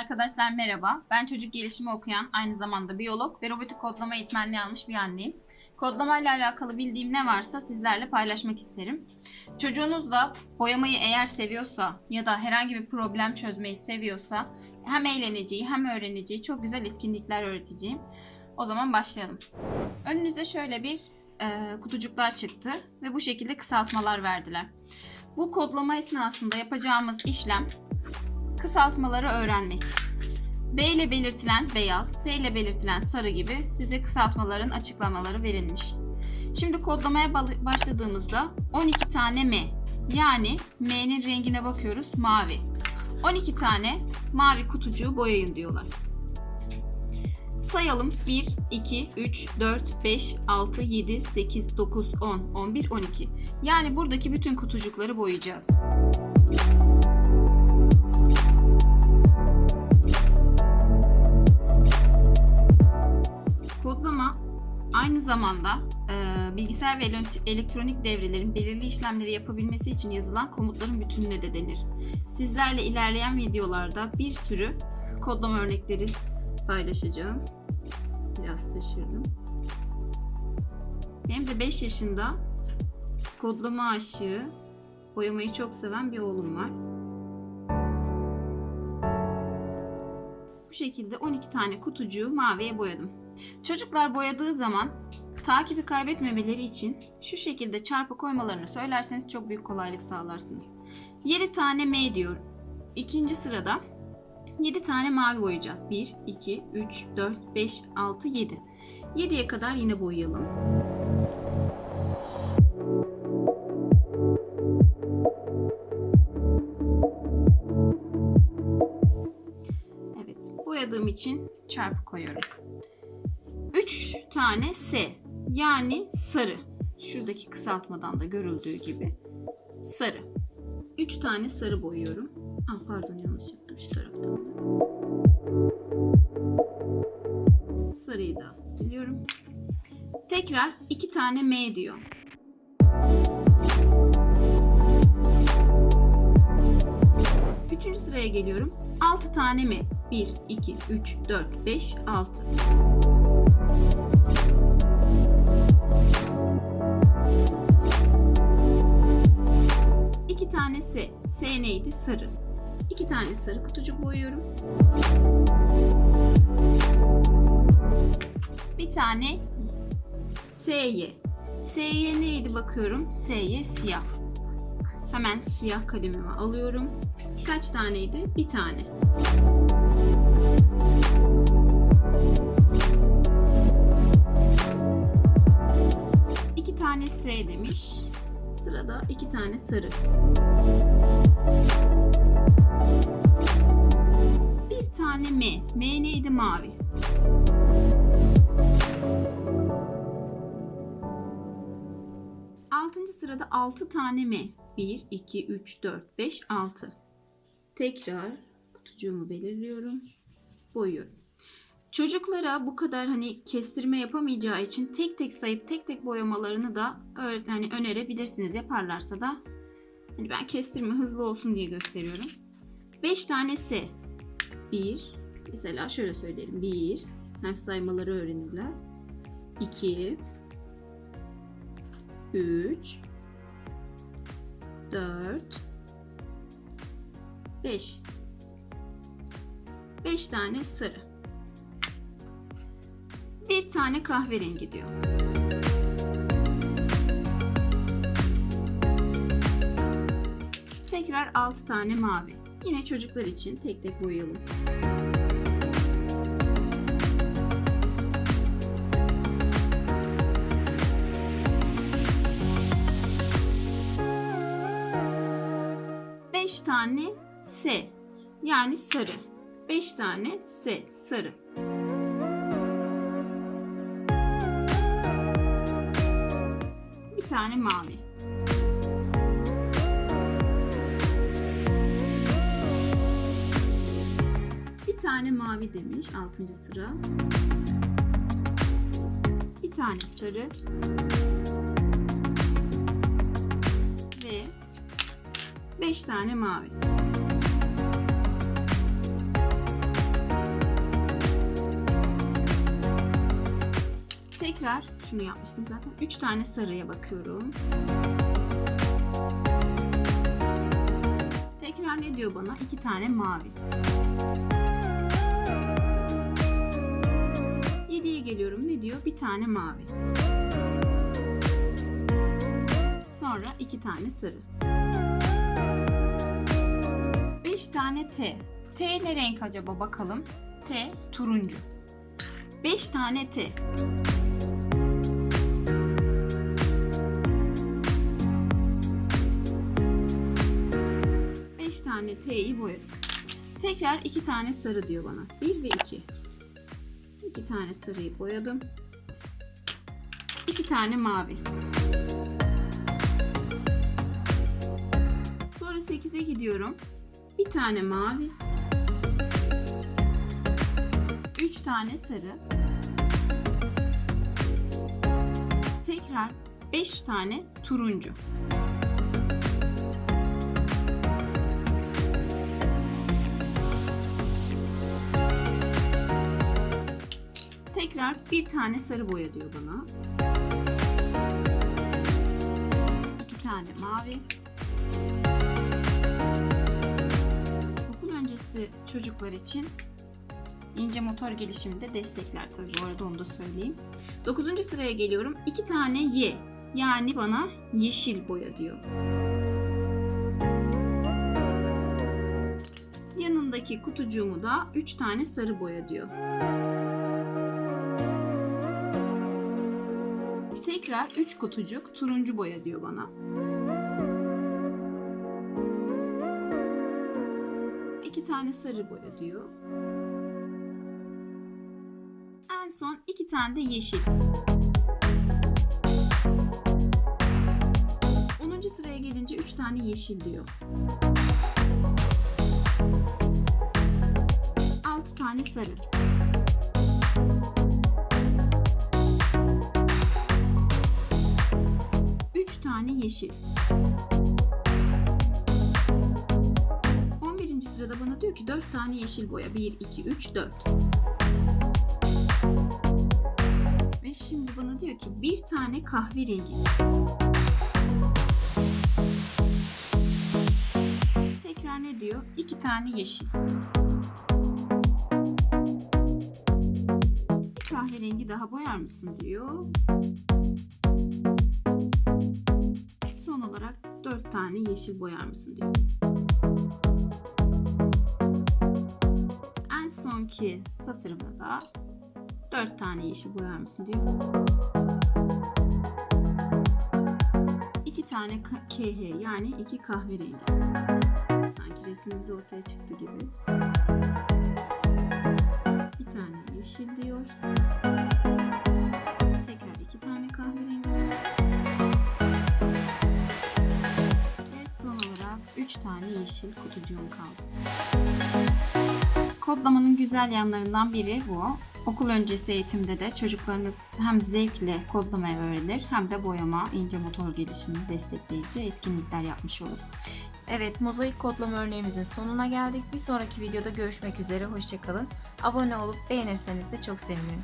Arkadaşlar merhaba. Ben çocuk gelişimi okuyan, aynı zamanda biyolog ve robotik kodlama eğitmenliği almış bir anneyim. Kodlamayla alakalı bildiğim ne varsa sizlerle paylaşmak isterim. Çocuğunuz da boyamayı eğer seviyorsa ya da herhangi bir problem çözmeyi seviyorsa hem eğleneceği hem öğreneceği çok güzel etkinlikler öğreteceğim. O zaman başlayalım. Önünüze şöyle bir e, kutucuklar çıktı ve bu şekilde kısaltmalar verdiler. Bu kodlama esnasında yapacağımız işlem kısaltmaları öğrenmek. B ile belirtilen beyaz, S ile belirtilen sarı gibi size kısaltmaların açıklamaları verilmiş. Şimdi kodlamaya başladığımızda 12 tane M yani M'nin rengine bakıyoruz mavi. 12 tane mavi kutucuğu boyayın diyorlar. Sayalım 1, 2, 3, 4, 5, 6, 7, 8, 9, 10, 11, 12. Yani buradaki bütün kutucukları boyayacağız. Kodlama zamanda e, bilgisayar ve ele- elektronik devrelerin belirli işlemleri yapabilmesi için yazılan komutların bütününe de denir. Sizlerle ilerleyen videolarda bir sürü kodlama örnekleri paylaşacağım. Biraz taşırdım. Benim de 5 yaşında kodlama aşığı, boyamayı çok seven bir oğlum var. Bu şekilde 12 tane kutucuğu maviye boyadım. Çocuklar boyadığı zaman takibi kaybetmemeleri için şu şekilde çarpı koymalarını söylerseniz çok büyük kolaylık sağlarsınız. 7 tane M diyor. İkinci sırada 7 tane mavi boyayacağız. 1, 2, 3, 4, 5, 6, 7. 7'ye kadar yine boyayalım. Evet, boyadığım için çarpı koyuyorum. 3 tane S yani sarı. Şuradaki kısaltmadan da görüldüğü gibi sarı. 3 tane sarı boyuyorum. Ah pardon yanlış yaptım şu taraftan. Sarıyı da siliyorum. Tekrar 2 tane M diyor. Üçüncü sıraya geliyorum. 6 tane M. 1, 2, 3, 4, 5, 6. İki tane S. S neydi? Sarı. İki tane sarı kutucuk boyuyorum. Bir tane S'ye. S'ye neydi bakıyorum? S'ye siyah. Hemen siyah kalemimi alıyorum. Kaç taneydi? Bir tane. İki tane sarı. Bir tane M. M neydi? Mavi. Altıncı sırada 6 tane M. 1, 2, 3, 4, 5, 6. Tekrar kutucuğumu belirliyorum. Boyuyorum. Çocuklara bu kadar hani kestirme yapamayacağı için tek tek sayıp tek tek boyamalarını da hani önerebilirsiniz. Yaparlarsa da hani ben kestirme hızlı olsun diye gösteriyorum. 5 tane S. 1 mesela şöyle söyleyelim. 1 hem saymaları öğrenirler. 2 3 4 5 5 tane sarı. Bir tane kahverengi diyor. Tekrar 6 tane mavi. Yine çocuklar için tek tek boyayalım. Beş tane S yani sarı. 5 tane S sarı. Tane mavi. Bir tane mavi demiş 6. sıra. Bir tane sarı. Ve 5 tane mavi. Şunu yapmıştım zaten. 3 tane sarıya bakıyorum. Tekrar ne diyor bana? 2 tane mavi. 7'ye geliyorum. Ne diyor? Bir tane mavi. Sonra 2 tane sarı. 5 tane T. T ne renk acaba bakalım. T turuncu. 5 tane T. tane T'yi boyadık. Tekrar iki tane sarı diyor bana. Bir ve iki. İki tane sarıyı boyadım. İki tane mavi. Sonra 8'e gidiyorum. Bir tane mavi. Üç tane sarı. Tekrar 5 tane turuncu. Tekrar bir tane sarı boya diyor bana. İki tane mavi. Okul öncesi çocuklar için ince motor gelişiminde destekler tabii bu arada onu da söyleyeyim. Dokuzuncu sıraya geliyorum. İki tane Y. Yani bana yeşil boya diyor. Yanındaki kutucuğumu da 3 tane sarı boya diyor. Tekrar 3 kutucuk turuncu boya diyor bana. İki tane sarı boya diyor. En son iki tane de yeşil. 10. sıraya gelince 3 tane yeşil diyor. 6 tane sarı. Tane yeşil. 11. sırada bana diyor ki 4 tane yeşil boya. 1, 2, 3, 4. Ve şimdi bana diyor ki bir tane kahverengi. Tekrar ne diyor? İki tane yeşil. Kahverengi daha boyar mısın diyor. Son olarak dört tane yeşil boyar mısın diyor. En sonki satırıma da 4 tane yeşil boyar mısın diyor. 2 tane KH yani 2 kahverengi. Sanki resmimiz ortaya çıktı gibi. Bir tane yeşil diyor. 3 tane yeşil kutucuğum kaldı. Kodlamanın güzel yanlarından biri bu. Okul öncesi eğitimde de çocuklarınız hem zevkle kodlamayı öğrenir hem de boyama, ince motor gelişimini destekleyici etkinlikler yapmış olur. Evet, mozaik kodlama örneğimizin sonuna geldik. Bir sonraki videoda görüşmek üzere. Hoşçakalın. Abone olup beğenirseniz de çok sevinirim.